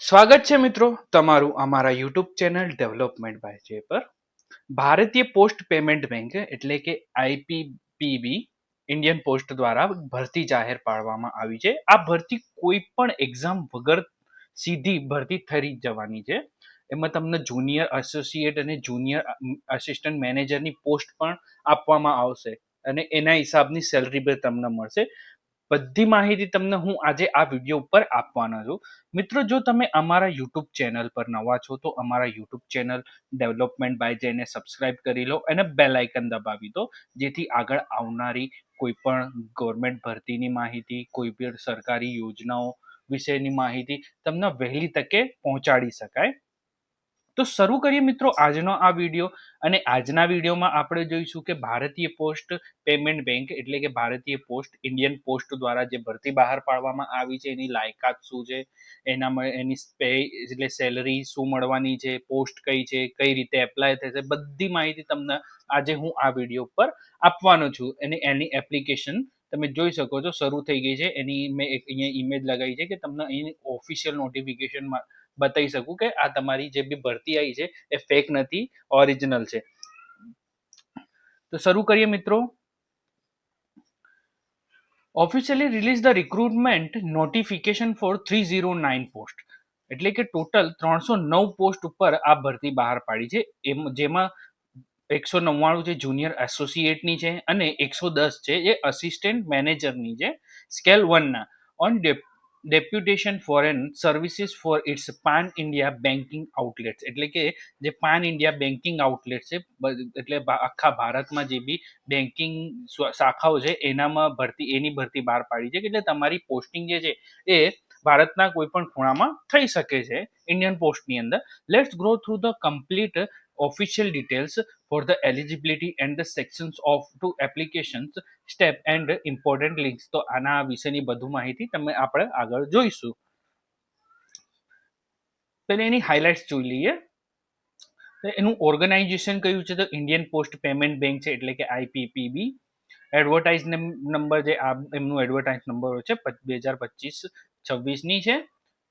સ્વાગત છે મિત્રો તમારું અમારા યુટ્યુબ ચેનલ ડેવલપમેન્ટ બાય જે પર. ભારતીય પોસ્ટ પેમેન્ટ બેંક એટલે કે આઈપીપીબી ઇન્ડિયન પોસ્ટ દ્વારા ભરતી જાહેર પાડવામાં આવી છે. આ ભરતી કોઈ પણ એક્ઝામ વગર સીધી ભરતી થઈ જવાની છે. એમાં તમને જુનિયર એસોસિએટ અને જુનિયર અસિસ્ટન્ટ મેનેજરની પોસ્ટ પણ આપવામાં આવશે અને એના હિસાબની સેલરી પણ તમને મળશે. બધી માહિતી તમને હું આજે આ વીડિયો ઉપર આપવાનો છું. મિત્રો, જો તમે અમારા યુટ્યુબ ચેનલ પર નવા છો, તો અમારા યુટ્યુબ ચેનલ ડેવલપમેન્ટ બાય જઈને સબસ્ક્રાઇબ કરી લો અને બેલ આઇકન દબાવી દો, જેથી આગળ આવનારી કોઈ પણ ગવર્મેન્ટ ભરતીની માહિતી કોઈ પણ સરકારી યોજનાઓ વિશેની માહિતી તમને વહેલી તકે પહોંચાડી શકાય. તો શરૂ કરીએ મિત્રો આજનો આ વીડિયો અને આજના વિડીયોમાં આપણે જોઈશું કે ભારતીય પોસ્ટ પેમેન્ટ બેંક એટલે કે ભારતીય પોસ્ટ, ઇન્ડિયન પોસ્ટ દ્વારા જે ભરતી બહાર પાડવામાં આવી છે, એની લાયકાત શું છે, એના એની પે એટલે સેલરી શું મળવાની છે, પોસ્ટ કઈ છે, કઈ રીતે એપ્લાય થશે બધી માહિતી તમને આજે હું આ વીડિયો પર આપવાનો છું. અને એની એપ્લિકેશન તમે જોઈ શકો છો, શરૂ થઈ ગઈ છે. એની મેં એક અહીંયા ઇમેજ લગાવી છે કે તમને અહીં ઓફિશિયલ નોટિફિકેશનમાં બતાવી શકું કે આ તમારી જે બી ભરતી આવી છે, એ ફેક નથી ઓરિજિનલ છે. તો શરૂ કરીએ મિત્રો. Officially release the recruitment notification for three zero nine post એટલે કે ટોટલ ત્રણસો નવ પોસ્ટ ઉપર આ ભરતી બહાર પાડી છે. એમ, જેમાં એકસો નવ્વાણું છે જુનિયર એસોસિએટની છે અને એકસો દસ છે જે અસિસ્ટન્ટ મેનેજરની છે scale વનના on deputation foreign services for its pan India banking outlets એટલે કે જે પાન ઇન્ડિયા બેન્કિંગ આઉટલેટ છે એટલે આખા ભારતમાં જે બી બેન્કિંગ શાખાઓ છે, એનામાં ભરતી, એની ભરતી બહાર પાડી છે, એટલે તમારી પોસ્ટિંગ જે છે, એ ભારતના કોઈ પણ ખૂણામાં થઈ શકે છે ઇન્ડિયન પોસ્ટની અંદર. Let's go through the complete official details for the eligibility and the sections of, to applications, step and important links. તો આના વિશેની બધું માહિતી તમે આપણે આગળ જોઈશું. પહેલા એની હાઇલાઇટ્સ જોઈ લઈએ. એનું ઓર્ગેનાઇઝેશન કયું છે? તો ઇન્ડિયન પોસ્ટ પેમેન્ટ બેંક છે, એટલે કે આઈપીપીબી એડવર્ટાઇઝ નંબર જે આ, એમનું એડવર્ટાઇઝ નંબર છે બે હજાર પચીસ, છવ્વીસની છે.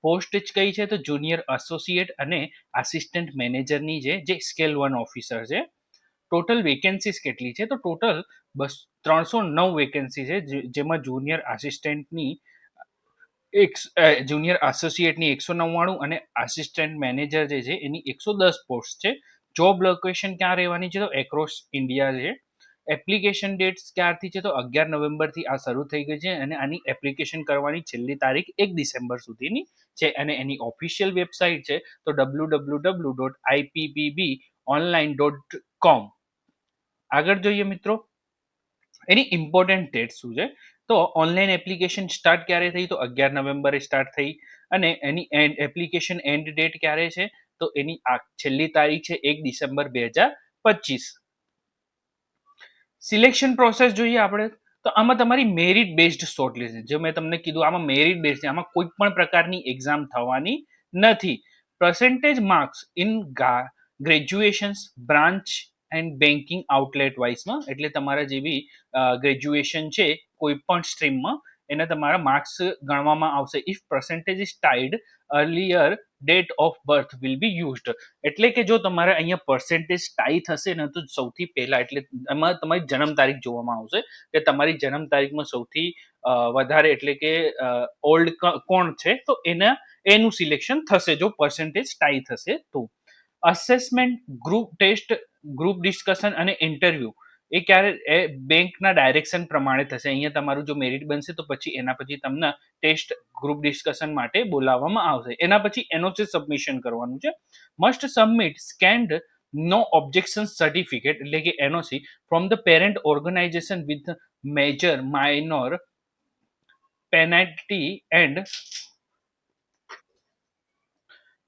પોસ્ટ જ કઈ છે? તો જુનિયર એસોસિએટ અને આસિસ્ટન્ટ મેનેજરની છે, જે સ્કેલ વન ઓફિસર છે. ટોટલ વેકેન્સીસ કેટલી છે? તો ટોટલ બસ ત્રણસો નવ વેકેન્સી છે જેમાં જુનિયર આસિસ્ટન્ટની એક જુનિયર એસોસિએટની એકસો નવ્વાણું અને આસિસ્ટન્ટ મેનેજર જે છે એની એકસો દસ પોસ્ટ છે. જોબ લોકેશન ક્યાં રહેવાની છે? તો એક્રોસ ઇન્ડિયા છે. એપ્લિકેશન ડેટ્સ ક્યારથી છે? તો અગિયાર નવેમ્બરથી આ શરૂ થઈ ગઈ છે અને આની એપ્લિકેશન કરવાની છેલ્લી તારીખ એક ડિસેમ્બર સુધીની છે અને એની ઓફિશિયલ વેબસાઇટ છે તો W W W dot IPPB online dot com આગળ જોઈએ મિત્રો, એની ઇમ્પોર્ટન્ટ ડેટ શું છે? તો ઓનલાઈન એપ્લિકેશન સ્ટાર્ટ ક્યારે થઈ? તો અગિયાર નવેમ્બરે સ્ટાર્ટ થઈ અને એની એન્ડ એપ્લિકેશન એન્ડ ડેટ ક્યારે છે? તો એની આ છેલ્લી તારીખ છે એક ડિસેમ્બર બે હજાર પચીસ. સિલેક્શન પ્રોસેસ જોઈએ આપણે? તો આમાં તમારી મેરિટ બેઝડ છે. જે મેં તમને કીધું, આમાં મેરિટ બેઝ છે. આમાં કોઈ પણ પ્રકારની એક્ઝામ થવાની નથી. Percentage marks in graduations branch and banking outlet વાઇઝમાં, એટલે તમારા જે બી ગ્રેજ્યુએશન છે, કોઈ પણ સ્ટ્રીમમાં, એને તમારા માર્ક્સ ગણવામાં આવશે. If percentage is tied earlier date of birth will be used એટલે કે જો તમારે અહીંયા પર્સન્ટેજ ટાઈ થશે ને, તો સૌથી પહેલા, એટલે એમાં તમારી જન્મ તારીખ જોવામાં આવશે, કે તમારી જન્મ તારીખમાં સૌથી વધારે, એટલે કે ઓલ્ડ કોણ છે, તો એના, એનું સિલેક્શન થશે. જો પર્સન્ટેજ ટાઈ થશે, તો. Assessment group test group discussion અને ઇન્ટરવ્યૂ એ ક્યારે, એ બેંકના ડાયરેક્શન પ્રમાણે થશે. અહીંયા તમારું જો મેરિટ બનશે તો પછી એના પછી તમને ટેસ્ટ ગ્રુપ ડિસ્કશન માટે બોલાવવામાં આવશે. એના પછી એનઓસી સબમિશન કરવાનું છે. Must submit scanned no objection certificate એટલે કે NOC from the parent organisation with major minor penalty and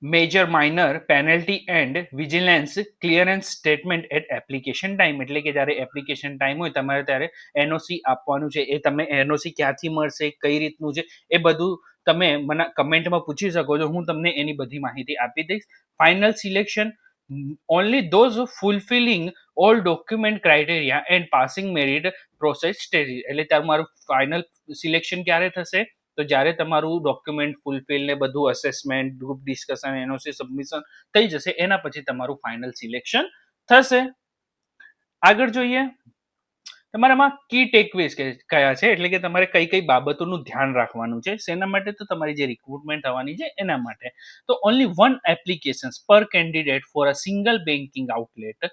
major minor penalty and vigilance clearance statement at application time એટલે કે જ્યારે એપ્લિકેશન ટાઈમ હોય, તમારે ત્યારે એનઓસી આપવાનું છે. એ તમને એનઓસી ક્યાંથી મળશે, કઈ રીતનું છે, એ બધું તમે મને કમેન્ટમાં પૂછી શકો છો. હું તમને એની બધી માહિતી આપી દઈશ. Final selection only those fulfilling all document criteria and passing merit process stage એટલે તમારું ફાઇનલ સિલેક્શન ક્યારે થશે? તો જ્યારે તમારું ડોક્યુમેન્ટ ફૂલફિલ ને બધું assessment group discussion NOC submission થઈ જશે, એના પછી તમારું ફાઇનલ સિલેક્શન થશે. આગળ જોઈએ. તમારામાં કી ટેકવેઝ કયા છે? એટલે કે તમારે કઈ કઈ બાબતોનું ધ્યાન રાખવાનું છે. શેના માટે? તો તમારી જે રિક્રુટમેન્ટ થવાની છે, એના માટે. તો only one applications per candidate for a single banking outlet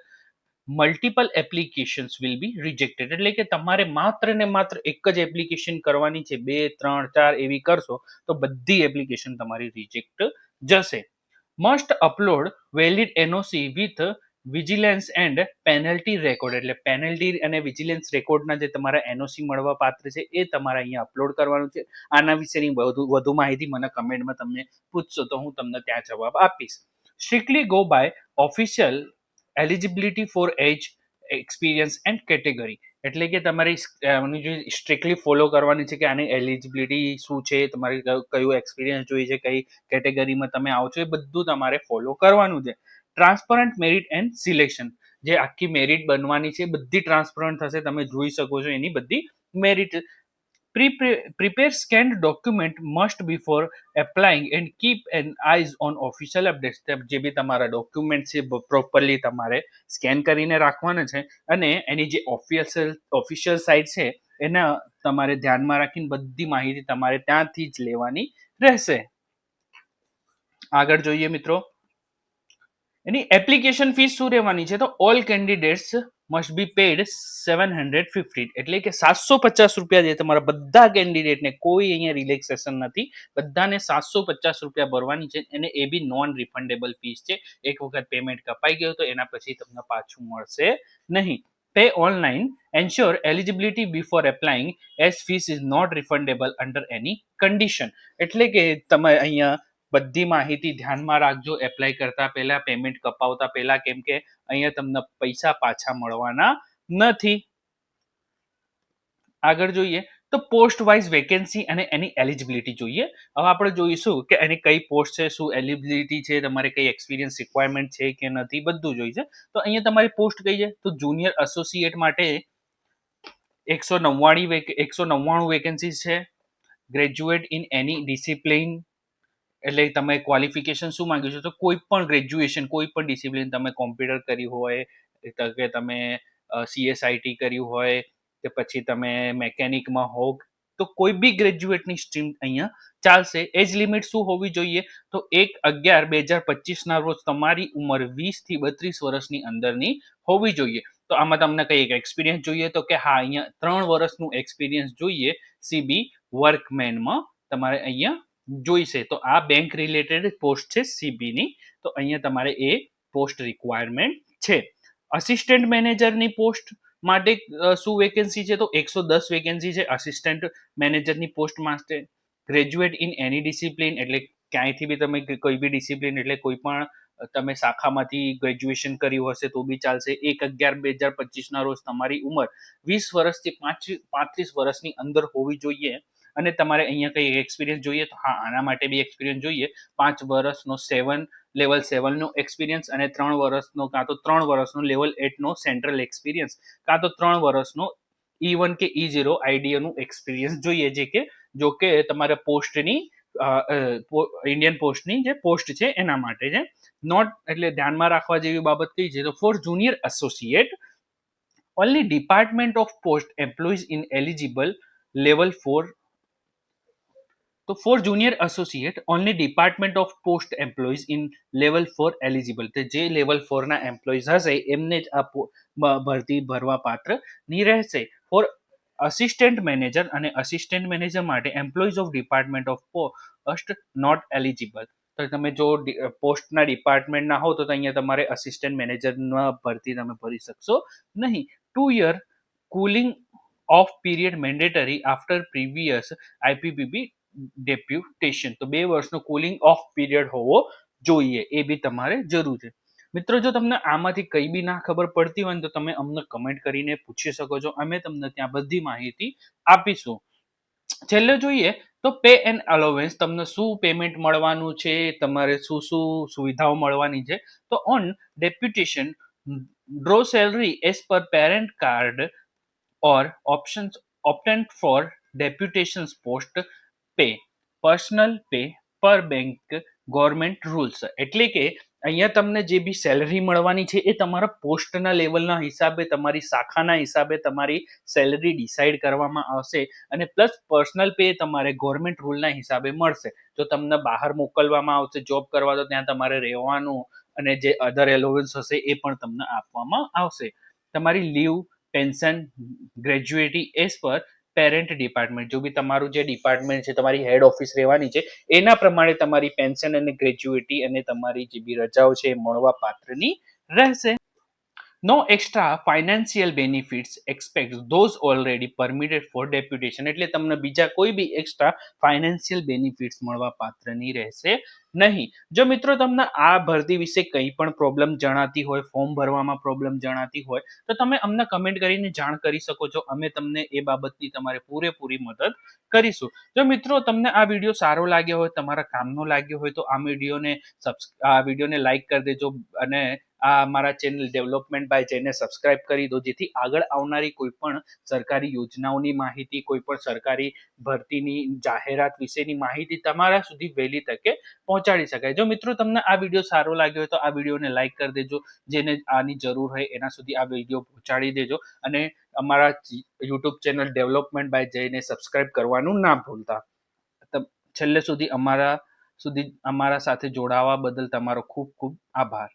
multiple applications will be rejected એટલે કે તમારે માત્ર ને માત્ર એક જ એપ્લિકેશન કરવાની છે. બે, ત્રણ, ચાર એવી કરશો તો બધી એપ્લિકેશન તમારી રિજેક્ટ જશે. Must upload valid NOC with vigilance and penalty record એટલે પેનલ્ટી અને વિજિલન્સ રેકોર્ડના જે તમારા એનઓસી મળવા પાત્ર છે, એ તમારે અહીંયા અપલોડ કરવાનું છે. આના વિશેની વધુ વધુ માહિતી મને કમેન્ટમાં તમને પૂછશો તો હું તમને ત્યાં જવાબ આપીશ. Strictly go by official eligibility for age experience and category એટલે કે તમારી જે સ્ટ્રિક્ટલી ફોલો કરવાની છે કે આની એલિજિબિલિટી શું છે, તમારે કયું એક્સપિરિયન્સ જોઈએ છે, કઈ કેટેગરીમાં તમે આવો છો, એ બધું તમારે ફોલો કરવાનું છે. ટ્રાન્સપરન્ટ મેરિટ એન્ડ સિલેક્શન જે આખી મેરિટ બનવાની છે બધી ટ્રાન્સપરન્ટ થશે, તમે જોઈ શકો છો એની બધી merit prepare scanned document must before applying and keep an eyes on official updates જે બી તમારા ડોક્યુમેન્ટ છે પ્રોપરલી તમારે સ્કેન કરીને રાખવાના છે અને એની જે ઓફિશિયલ ઓફિશિયલ સાઇટ છે, એના તમારે ધ્યાનમાં રાખીને બધી માહિતી તમારે ત્યાંથી જ લેવાની રહેશે. આગળ જોઈએ મિત્રો. એની એપ્લિકેશન ફીસ શું રહેવાની છે? તો all candidates must be paid seven hundred fifty એટલે કે સાતસો પચાસ રૂપિયા જે તમારા બધા કેન્ડિડેટને કોઈ અહીંયા રિલેક્સેશન નથી, બધાને સાતસો પચાસ રૂપિયા ભરવાની છે. અને એ બી નોન રિફંડેબલ ફીસ છે. એક વખત પેમેન્ટ કપાઈ ગયો તો એના પછી તમને પાછું મળશે નહીં. Pay online ensure eligibility before applying as fees is not refundable under any condition એટલે કે તમે અહીંયા બધી માહિતી ધ્યાનમાં રાખજો. એપ્લાય કરતા પહેલા પેમેન્ટ કપાવતા પહેલા, કેમ કે અહીંયા તમને પૈસા પાછા મળવાના નથી. આગળ જોઈએ તો પોસ્ટ વાઇઝ વેકેન્સી અને એની એલિજિબિલિટી જોઈએ. હવે આપણે જોઈશું કે એની કઈ પોસ્ટ છે, શું એલિજિબિલિટી છે, તમારે કઈ એક્સપિરિયન્સ રિક્વાયરમેન્ટ છે કે નથી, બધું જોઈશે તો અહીંયા તમારી પોસ્ટ કઈ છે? તો જુનિયર એસોસિએટ માટે એકસો નવ્વાણી એકસો નવ્વાણું વેકેન્સી છે. ગ્રેજ્યુએટ ઇન એની ડિસિપ્લિન એટલે તમે ક્વોલિફિકેશન શું માંગ્યું છે? તો કોઈ પણ ગ્રેજ્યુએશન કોઈ પણ ડિસિપ્લિન તમે કોમ્પ્યુટર કર્યું હોય કે તમે સીએસઆઈટી કર્યું હોય, કે પછી તમે મેકેનિકમાં હો તો કોઈ બી ગ્રેજ્યુએટની સ્ટ્રીમ અહીંયા ચાલશે. એજ લિમિટ શું હોવી જોઈએ? તો એક અગિયાર બે હજાર પચીસના રોજ તમારી ઉંમર વીસથી બત્રીસ વર્ષની અંદરની હોવી જોઈએ. તો આમાં તમને કઈ એક એક્સપિરિયન્સ જોઈએ તો કે હા, અહીંયા ત્રણ વર્ષનું એક્સપિરિયન્સ જોઈએ સીબી વર્કમેનમાં તમારે અહીંયા જોઈશે. તો આ બેંક રિલેટેડ પોસ્ટ છે સીબીની તો અહીંયા તમારે એ પોસ્ટ રિક્વાયરમેન્ટ છે. અસિસ્ટન્ટ મેનેજરની પોસ્ટ માટે શું વેકેન્સી છે? તો એકસો દસ વેકેન્સી છે અસિસ્ટન્ટ મેનેજરની પોસ્ટ માટે. ગ્રેજ્યુએટ ઇન એની ડિસિપ્લિન એટલે ક્યાંયથી બી તમે કોઈ બી ડિસિપ્લિન એટલે કોઈ પણ તમે શાખામાંથી ગ્રેજ્યુએશન કર્યું હશે તો બી ચાલશે. એક અગિયાર બે હજાર પચીસના રોજ તમારી ઉંમર વીસ વર્ષથી પાંચ, પાંત્રીસ વર્ષની અંદર હોવી જોઈએ. અને તમારે અહીંયા કંઈ એક્સપિરિયન્સ જોઈએ તો હા, આના માટે બી એક્સપિરિયન્સ જોઈએ. પાંચ વર્ષનો સેવન લેવલ સેવનનો એક્સપિરિયન્સ અને ત્રણ વર્ષનો કાં તો ત્રણ વર્ષનો લેવલ એટનો સેન્ટ્રલ એક્સપિરિયન્સ કાં તો ત્રણ વર્ષનો ઈ વન કે ઈ ઝીરો આઈડીઓનું એક્સપિરિયન્સ જોઈએ જે કે, જો કે તમારે પોસ્ટની ઇન્ડિયન પોસ્ટની જે પોસ્ટ છે એના માટે છે. નોટ એટલે ધ્યાનમાં રાખવા જેવી બાબત કઈ છે તો for junior associate only department of post employees in eligible level four તો for junior associate only department of post employees in level four eligible તે જે લેવલ ફોરના એમ્પ્લોઈઝ હશે, એમને જ આ ભરતી, ભરવા પાત્રની રહેશે. ફોર અસિસ્ટન્ટ મેનેજર અને અસિસ્ટન્ટ મેનેજર માટે employees of department of post not eligible તો તમે જો પોસ્ટના ડિપાર્ટમેન્ટના હો તો અહીંયા તમારે અસિસ્ટન્ટ મેનેજરના ભરતી તમે ભરી શકશો નહીં. Two year cooling off period mandatory after previous IPPB deputation તો બે વર્ષનો કુલિંગ ઓફ પીરિયડ હોવો જોઈએ, એ બી તમારે જરૂર છે. મિત્રો, જો તમને આમાંથી કઈ બી ના ખબર પડતી હોય તો તમે અમને કમેન્ટ કરીને પૂછી શકો છો. અમે તમને ત્યાં બધી માહિતી આપીશું. છેલ્લે જોઈએ, તો પે એન્ડ અલોવન્સ તમને શું પેમેન્ટ મળવાનું છે, તમારે શું શું સુવિધાઓ મળવાની છે? તો on deputation draw salary as per parent card or options optant for deputation post pay, personal pay per bank government rules. એટલે કે અહીંયા તમને જે બી સેલરી મળવાની છે એ તમારા પોસ્ટના લેવલના હિસાબે, તમારી શાખાના હિસાબે તમારી સેલરી ડિસાઇડ કરવામાં આવશે અને પ્લસ પર્સનલ પે તમારે ગવર્મેન્ટ રૂલના હિસાબે મળશે. જો તમને બહાર મોકલવામાં આવશે, જોબ કરવા, તો ત્યાં તમારે રહેવાનું અને જે અધર એલોવન્સ હશે એ પણ તમને આપવામાં આવશે. તમારી leave, pension, gratuity as per parent department જો બી તમારું જે ડિપાર્ટમેન્ટ છે, તમારી હેડ ઓફિસ રહેવાની છે, એના પ્રમાણે તમારી પેન્શન અને ગ્રેજ્યુએટી અને તમારી જે બી રજાઓ છે, એ મળવા પાત્રની રહેશે. No extra financial benefits except those already permitted for deputation એટલે તમને બીજા કોઈ બી એક્સ્ટ્રા ફાઇનાન્શિયલ બેનિફિટ્સ મળવા પાત્રની રહેશે નહીં. જો મિત્રો તમને આ ભરતી વિશે કંઈ પણ પ્રોબ્લેમ જણાતી હોય ફોર્મ ભરવામાં પ્રોબ્લેમ જણાતી હોય, તો તમે અમને કમેન્ટ કરીને જાણ કરી શકો છો. અમે તમને એ બાબતની તમારે પૂરેપૂરી મદદ કરીશું. જો મિત્રો તમને આ વીડિયો સારો લાગ્યો હોય, તમારા કામનો લાગ્યો હોય, તો આ વિડીયોને આ વિડીયોને લાઈક કરી દેજો અને આ અમારા ચેનલ ડેવલપમેન્ટ બાય જઈને સબસ્ક્રાઇબ કરી દો, જેથી આગળ આવનારી કોઈ પણ સરકારી યોજનાઓની માહિતી, કોઈ પણ સરકારી ભરતીની જાહેરાત વિશેની માહિતી તમારા સુધી વહેલી તકે પહોંચાડી શકાય. જો મિત્રો તમને આ વીડિયો સારો લાગ્યો હોય તો આ વિડીયોને લાઈક કરી દેજો, જેને આની જરૂર હોય એના સુધી આ વીડિયો પહોંચાડી દેજો અને અમારા યુટ્યુબ ચેનલ ડેવલપમેન્ટ બાય જઈને સબસ્ક્રાઇબ કરવાનું ના ભૂલતા. છેલ્લે સુધી અમારા સુધી અમારા સાથે જોડાવા બદલ તમારો ખૂબ ખૂબ આભાર.